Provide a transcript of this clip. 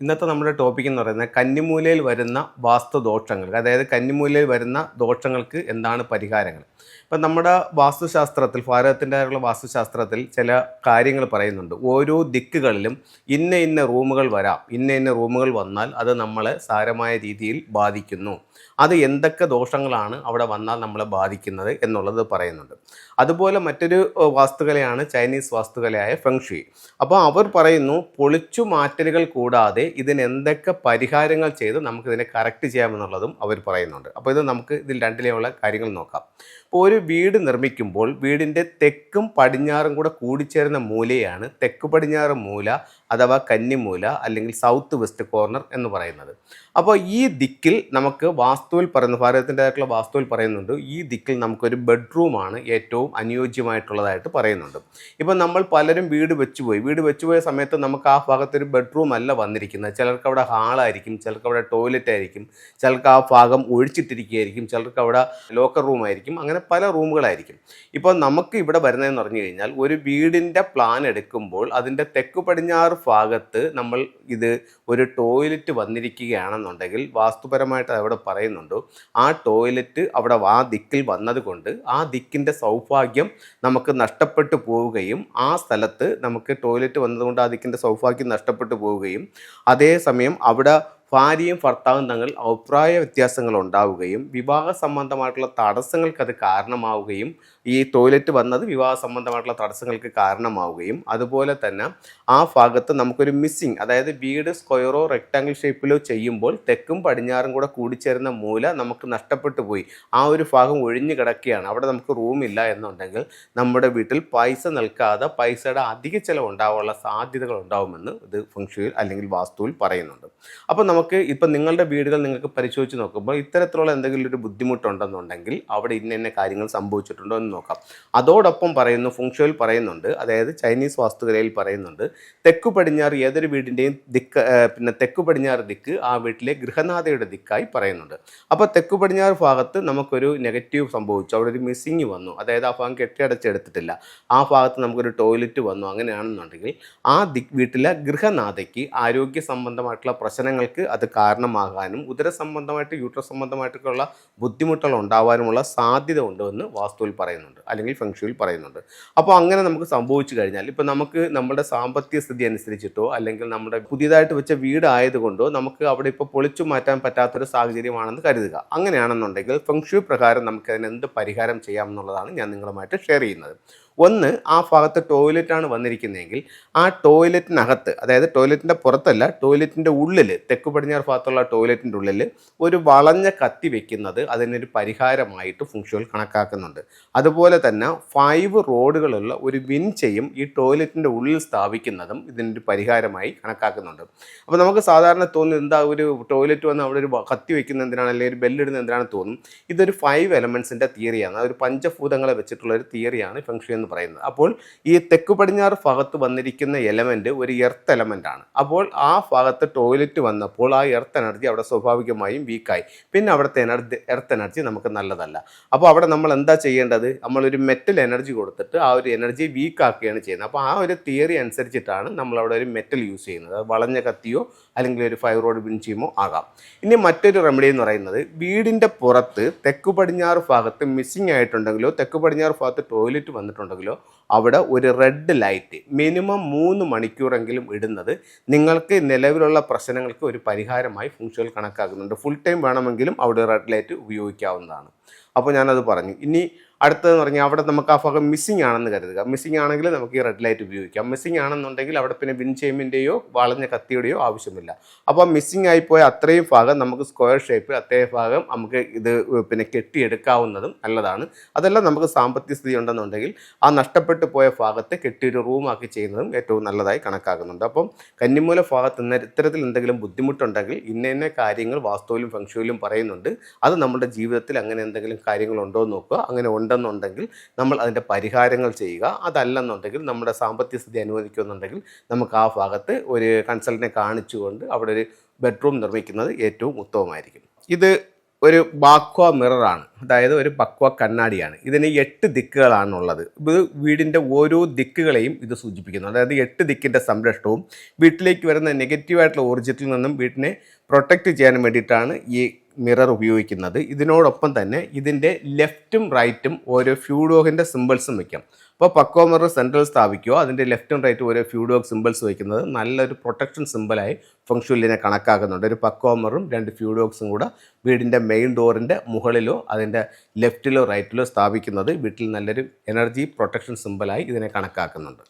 ഇന്നത്തെ നമ്മുടെ ടോപ്പിക് എന്ന് പറയുന്നത് കന്നിമൂലയിൽ വരുന്ന വാസ്തുദോഷങ്ങൾ. അതായത് കന്നിമൂലയിൽ വരുന്ന ദോഷങ്ങൾക്ക് എന്താണ് പരിഹാരങ്ങൾ? ഇപ്പം നമ്മുടെ വാസ്തുശാസ്ത്രത്തിൽ ഭാരതത്തിന്റെതായുള്ള വാസ്തുശാസ്ത്രത്തിൽ ചില കാര്യങ്ങൾ പറയുന്നുണ്ട്. ഓരോ ദിക്കുകളിലും ഇന്ന ഇന്ന റൂമുകൾ വരാം. ഇന്ന ഇന്ന റൂമുകൾ വന്നാൽ അത് നമ്മളെ സാരമായ രീതിയിൽ ബാധിക്കുന്നു. അത് എന്തൊക്കെ ദോഷങ്ങളാണ് അവിടെ വന്നാൽ നമ്മളെ ബാധിക്കുന്നത് എന്നുള്ളത് പറയുന്നുണ്ട്. അതുപോലെ മറ്റൊരു വാസ്തുകലയാണ് ചൈനീസ് വാസ്തുകലയായ ഫെങ്ഷി. അപ്പോൾ അവർ പറയുന്നു പൊളിച്ചു മാറ്റലുകൾ കൂടാതെ ഇതിന് എന്തൊക്കെ പരിഹാരങ്ങൾ ചെയ്ത് നമുക്കിതിനെ കറക്റ്റ് ചെയ്യാമെന്നുള്ളതും അവർ പറയുന്നുണ്ട്. അപ്പോൾ ഇത് നമുക്ക് ഇതിൽ രണ്ടിലെയുള്ള കാര്യങ്ങൾ നോക്കാം. ഇപ്പോൾ ഒരു വീട് നിർമ്മിക്കുമ്പോൾ വീടിന്റെ തെക്കും പടിഞ്ഞാറും കൂടെ കൂടിച്ചേരുന്ന മൂലയാണ് തെക്ക് പടിഞ്ഞാറ് മൂല അഥവാ കന്നിമൂല അല്ലെങ്കിൽ സൗത്ത് വെസ്റ്റ് കോർണർ എന്ന് പറയുന്നത്. അപ്പോൾ ഈ ദിക്കിൽ നമുക്ക് വാസ്തുവിൽ പറയുന്നു ഭാരതത്തിന്റെതായിട്ടുള്ള വാസ്തുവിൽ പറയുന്നുണ്ട് ഈ ദിക്കിൽ നമുക്കൊരു ബെഡ്റൂമാണ് ഏറ്റവും അനുയോജ്യമായിട്ടുള്ളതായിട്ട് പറയുന്നുണ്ട്. ഇപ്പം നമ്മൾ പലരും വീട് വെച്ചുപോയി. വീട് വെച്ചുപോയ സമയത്ത് നമുക്ക് ആ ഭാഗത്തൊരു ബെഡ്റൂം അല്ല വന്നിരിക്കുന്നത്. ചിലർക്ക് അവിടെ ഹാളായിരിക്കും ചിലർക്ക് അവിടെ ടോയ്ലറ്റ് ആയിരിക്കും ചിലർക്ക് ആ ഭാഗം ഒഴിച്ചിട്ടിരിക്കുകയായിരിക്കും ചിലർക്ക് അവിടെ ലോക്കർ റൂം ആയിരിക്കും അങ്ങനെ പല റൂമുകളായിരിക്കും. ഇപ്പോൾ നമുക്ക് ഇവിടെ വരുന്നതെന്ന് പറഞ്ഞു കഴിഞ്ഞാൽ ഒരു വീടിന്റെ പ്ലാൻ എടുക്കുമ്പോൾ അതിന്റെ തെക്ക് പടിഞ്ഞാറ് ഭാഗത്ത് നമ്മൾ ഇത് ഒരു ടോയ്ലറ്റ് വന്നിരിക്കുകയാണെന്നുണ്ടെങ്കിൽ വാസ്തുപരമായിട്ട് അവിടെ പറയുന്നുണ്ട്. ആ ടോയ്ലറ്റ് അവിടെ ആ ദിക്കിൽ വന്നതുകൊണ്ട് ആ ദിക്കിന്റെ സൗഭാഗ്യം നമുക്ക് നഷ്ടപ്പെട്ടു പോവുകയും ആ സ്ഥലത്ത് നമുക്ക് ടോയ്ലറ്റ് വന്നതുകൊണ്ട് ആ ദിക്കിന്റെ സൗഭാഗ്യം നഷ്ടപ്പെട്ടു പോവുകയും അതേസമയം അവിടെ ഭാര്യയും ഭർത്താവും തങ്ങൾ അഭിപ്രായ വ്യത്യാസങ്ങൾ ഉണ്ടാവുകയും വിവാഹ സംബന്ധമായിട്ടുള്ള തടസ്സങ്ങൾക്ക് അത് കാരണമാവുകയും ഈ ടോയ്ലറ്റ് വന്നത് വിവാഹ സംബന്ധമായിട്ടുള്ള തടസ്സങ്ങൾക്ക് കാരണമാവുകയും അതുപോലെ തന്നെ ആ ഭാഗത്ത് നമുക്കൊരു മിസ്സിങ് അതായത് വീട് സ്ക്വയറോ റെക്ടാങ്കിൾ ഷേപ്പിലോ ചെയ്യുമ്പോൾ തെക്കും പടിഞ്ഞാറും കൂടെ കൂടിച്ചേരുന്ന മൂല നമുക്ക് നഷ്ടപ്പെട്ടു പോയി. ആ ഒരു ഭാഗം ഒഴിഞ്ഞു കിടക്കുകയാണ്. അവിടെ നമുക്ക് റൂമില്ല എന്നുണ്ടെങ്കിൽ നമ്മുടെ വീട്ടിൽ പൈസ നൽകാതെ പൈസയുടെ അധിക ചിലവ് ഉണ്ടാവാനുള്ള സാധ്യതകൾ ഉണ്ടാവുമെന്ന് ഇത് ഫംഗ്ഷനിൽ അല്ലെങ്കിൽ വാസ്തുവിൽ പറയുന്നുണ്ട്. അപ്പോൾ നമുക്ക് ഇപ്പം നിങ്ങളുടെ വീടുകൾ നിങ്ങൾക്ക് പരിശോധിച്ച് നോക്കുമ്പോൾ ഇത്തരത്തിലുള്ള എന്തെങ്കിലും ഒരു ബുദ്ധിമുട്ടുണ്ടെന്നുണ്ടെങ്കിൽ അവിടെ ഇന്ന ഇന്ന കാര്യങ്ങൾ സംഭവിച്ചിട്ടുണ്ടോ എന്ന് നോക്കാം. അതോടൊപ്പം പറയുന്നു ഫുങ്ഷോയിൽ പറയുന്നുണ്ട് അതായത് ചൈനീസ് വാസ്തുകലയിൽ പറയുന്നുണ്ട് തെക്കു പടിഞ്ഞാറ് ഏതൊരു വീടിന്റെയും ദിക്ക് പിന്നെ തെക്കു പടിഞ്ഞാറ് ദിക്ക് ആ വീട്ടിലെ ഗൃഹനാഥയുടെ ദിക്കായി പറയുന്നുണ്ട്. അപ്പോൾ തെക്കു പടിഞ്ഞാറ് ഭാഗത്ത് നമുക്കൊരു നെഗറ്റീവ് സംഭവിച്ചു. അവിടെ ഒരു മിസ്സിങ് വന്നു. അതായത് ആ ഭാഗം കെട്ടിയടച്ചെടുത്തിട്ടില്ല. ആ ഭാഗത്ത് നമുക്കൊരു ടോയ്ലറ്റ് വന്നു. അങ്ങനെയാണെന്നുണ്ടെങ്കിൽ ആ ദിക് വീട്ടിലെ ഗൃഹനാഥയ്ക്ക് ആരോഗ്യ സംബന്ധമായിട്ടുള്ള പ്രശ്നങ്ങൾക്ക് അത് കാരണമാകാനും ഉദര സംബന്ധമായിട്ട് യൂട്ര സംബന്ധമായിട്ടൊക്കെയുള്ള ബുദ്ധിമുട്ടുകൾ ഉണ്ടാവാനുമുള്ള സാധ്യത ഉണ്ടെന്ന് വാസ്തുവിൽ പറയുന്നുണ്ട് അല്ലെങ്കിൽ ഫെങ്ഷുവിൽ പറയുന്നുണ്ട്. അപ്പോൾ അങ്ങനെ നമുക്ക് സംഭവിച്ചു കഴിഞ്ഞാൽ ഇപ്പോൾ നമുക്ക് നമ്മുടെ സാമ്പത്തിക സ്ഥിതി അനുസരിച്ചിട്ടോ അല്ലെങ്കിൽ നമ്മുടെ പുതിയതായിട്ട് വെച്ച വീട് ആയതുകൊണ്ടോ നമുക്ക് അവിടെ ഇപ്പോൾ പൊളിച്ചു മാറ്റാൻ പറ്റാത്തൊരു സാഹചര്യമാണെന്ന് കരുതുക. അങ്ങനെയാണെന്നുണ്ടെങ്കിൽ ഫെങ്ഷു പ്രകാരം നമുക്ക് അതിനെന്ത് പരിഹാരം ചെയ്യാമെന്നുള്ളതാണ് ഞാൻ നിങ്ങളുമായിട്ട് ഷെയർ ചെയ്യുന്നത്. ഒന്ന് ആ ഭാഗത്ത് ടോയ്ലറ്റാണ് വന്നിരിക്കുന്നതെങ്കിൽ ആ ടോയ്ലറ്റിനകത്ത് അതായത് ടോയ്ലറ്റിന്റെ പുറത്തല്ല ടോയ്ലറ്റിന്റെ ഉള്ളിൽ തെക്ക് പടിഞ്ഞാറ് ഭാഗത്തുള്ള ടോയ്ലറ്റിന്റെ ഉള്ളിൽ ഒരു വളഞ്ഞ കത്തി വെക്കുന്നത് അതിനൊരു പരിഹാരമായിട്ട് ഫുങ്ഷുവൽ കണക്കാക്കുന്നുണ്ട്. അതുപോലെ തന്നെ ഫൈവ് റോഡുകളുള്ള ഒരു വിൻചയും ഈ ടോയ്ലറ്റിന്റെ ഉള്ളിൽ സ്ഥാപിക്കുന്നതും ഇതിനൊരു പരിഹാരമായി കണക്കാക്കുന്നുണ്ട്. അപ്പോൾ നമുക്ക് സാധാരണ തോന്നുന്നു എന്താ ഒരു ടോയ്ലറ്റ് വന്ന് അവിടെ ഒരു കത്തി വെക്കുന്ന എന്തിനാണ് അല്ലെങ്കിൽ ഒരു ബെല്ലിടുന്ന എന്തിനാണെന്ന് തോന്നും. ഇതൊരു ഫൈവ് എലമെൻസിന്റെ തിയറിയാണ് അതൊരു പഞ്ചഭൂതങ്ങളെ വെച്ചിട്ടുള്ള ഒരു തിയറിയാണ് ഫെങ്ഷു എന്ന് പറയുന്നത്. അപ്പോൾ ഈ തെക്ക് പടിഞ്ഞാറ് ഭാഗത്ത് വന്നിരിക്കുന്ന എലമെന്റ് ഒരു എർത്ത് എലമെന്റ് ആണ്. അപ്പോൾ ആ ഭാഗത്ത് ടോയ്ലറ്റ് വന്നപ്പോൾ ആ എർത്ത് എനർജി അവിടെ സ്വാഭാവികമായും വീക്കായി പിന്നെ അവിടുത്തെ എനർജി എർത്ത് എനർജി നമുക്ക് നല്ലതല്ല. അപ്പോൾ അവിടെ നമ്മൾ എന്താ ചെയ്യേണ്ടത്? നമ്മളൊരു മെറ്റൽ എനർജി കൊടുത്തിട്ട് ആ ഒരു എനർജി വീക്കാക്കുകയാണ് ചെയ്യുന്നത്. അപ്പോൾ ആ ഒരു തിയറി അനുസരിച്ചിട്ടാണ് നമ്മൾ അവിടെ ഒരു മെറ്റൽ യൂസ് ചെയ്യുന്നത്. വളഞ്ഞ കത്തിയോ അല്ലെങ്കിൽ ഒരു ഫൈവ് റോഡ് ആകാം. ഇനി മറ്റൊരു റെമഡി എന്ന് പറയുന്നത് വീടിന്റെ പുറത്ത് തെക്ക് പടിഞ്ഞാറ് ഭാഗത്ത് മിസ്സിംഗ് ആയിട്ടുണ്ടെങ്കിലോ തെക്ക് പടിഞ്ഞാറ് ഭാഗത്ത് ടോയ്ലറ്റ് വന്നിട്ടുണ്ടെങ്കിലോ അവിടെ ഒരു റെഡ് ലൈറ്റ് മിനിമം മൂന്ന് മണിക്കൂറെങ്കിലും ഇടുന്നത് നിങ്ങൾക്ക് നിലവിലുള്ള പ്രശ്നങ്ങൾക്ക് ഒരു പരിഹാരമായി ഫുങ്ഷൽ കണക്കാക്കുന്നുണ്ട്. ഫുൾ ടൈം വേണമെങ്കിലും അവിടെ റെഡ് ലൈറ്റ് ഉപയോഗിക്കാവുന്നതാണ്. അപ്പോൾ ഞാനത് പറഞ്ഞു. ഇനി അടുത്തതെന്ന് പറഞ്ഞാൽ അവിടെ നമുക്ക് ആ ഭാഗം മിസ്സിംഗ് ആണെന്ന് കരുതുക. മിസ്സിംഗ് ആണെങ്കിൽ നമുക്ക് ഈ റെഡ് ലൈറ്റ് ഉപയോഗിക്കാം. മിസ്സിംഗ് ആണെന്നുണ്ടെങ്കിൽ അവിടെ പിന്നെ വിൻ വിൻചെയിമിന്റെയോ വളഞ്ഞ കത്തിയുടെയോ ആവശ്യമില്ല. അപ്പോൾ മിസ്സിംഗ് ആയിപ്പോയ അത്രയും ഭാഗം നമുക്ക് സ്ക്വയർ ഷേപ്പ് അത്രയും ഭാഗം നമുക്ക് ഇത് പിന്നെ കെട്ടിയെടുക്കാവുന്നതും നല്ലതാണ്. അതെല്ലാം നമുക്ക് സാമ്പത്തിക സ്ഥിതി ഉണ്ടെന്നുണ്ടെങ്കിൽ ആ നഷ്ടപ്പെട്ടു പോയ ഭാഗത്തെ കെട്ടിയൊരു റൂമാക്കി ചെയ്യുന്നതും ഏറ്റവും നല്ലതായി കണക്കാക്കുന്നുണ്ട്. അപ്പം കന്നിമൂല ഭാഗത്ത് നിന്ന് ഇത്തരത്തിൽ എന്തെങ്കിലും ബുദ്ധിമുട്ടുണ്ടെങ്കിൽ ഇന്ന ഇന്ന കാര്യങ്ങൾ വാസ്തുവിലും ഫംഗ്ഷനിലും പറയുന്നുണ്ട്. അത് നമ്മുടെ ജീവിതത്തിൽ അങ്ങനെ എന്തെങ്കിലും കാര്യങ്ങളുണ്ടോ എന്ന് നോക്കുക. അങ്ങനെ ഉണ്ടെന്നുണ്ടെങ്കിൽ നമ്മൾ അതിന്റെ പരിഹാരങ്ങൾ ചെയ്യുക. അതല്ലെന്നുണ്ടെങ്കിൽ നമ്മുടെ സാമ്പത്തിക സ്ഥിതി അനുവദിക്കുന്നുണ്ടെങ്കിൽ നമുക്ക് ആ ഭാഗത്ത് ഒരു കൺസൾട്ടിനെ കാണിച്ചുകൊണ്ട് അവിടെ ഒരു ബെഡ്റൂം നിർമ്മിക്കുന്നത് ഏറ്റവും ഉത്തമമായിരിക്കും. ഇത് ഒരു ബാക്വ മിററാണ് അതായത് ഒരു ബക്വ കണ്ണാടിയാണ്. ഇതിന് എട്ട് ദിക്കുകളാണുള്ളത്. ഇത് വീടിന്റെ ഓരോ ദിക്കുകളെയും ഇത് സൂചിപ്പിക്കുന്നു. അതായത് എട്ട് ദിക്കിന്റെ സംരക്ഷണവും വീട്ടിലേക്ക് വരുന്ന നെഗറ്റീവായിട്ടുള്ള ഊർജത്തിൽ നിന്നും വീട്ടിനെ പ്രൊട്ടക്റ്റ് ചെയ്യാൻ വേണ്ടിയിട്ടാണ് ഈ മിറർ ഉപയോഗിക്കുന്നത്. ഇതിനോടൊപ്പം തന്നെ ഇതിന്റെ ലെഫ്റ്റും റൈറ്റും ഓരോ ഫ്യൂഡോഗിന്റെ സിമ്പിൾസും വയ്ക്കാം അപ്പോൾ പക്കോ മിറർ സെൻട്രൽ സ്ഥാപിക്കുക. അതിന്റെ ലെഫ്റ്റും റൈറ്റും ഓരോ ഫ്യൂഡോഗ് സിമ്പിൾസ് വയ്ക്കുന്നത് നല്ലൊരു പ്രൊട്ടക്ഷൻ സിമ്പിളായി ഫംഗ്ഷനിലിനെ കണക്കാക്കുന്നുണ്ട്. ഒരു പക്കോ മിററും രണ്ട് ഫ്യൂഡോഗ്സും കൂടെ വീടിന്റെ മെയിൻ ഡോറിന്റെ മുകളിലോ അതിന്റെ ലെഫ്റ്റിലോ റൈറ്റിലോ സ്ഥാപിക്കുന്നത് വീട്ടിൽ നല്ലൊരു എനർജി പ്രൊട്ടക്ഷൻ സിമ്പിളായി ഇതിനെ കണക്കാക്കുന്നുണ്ട്.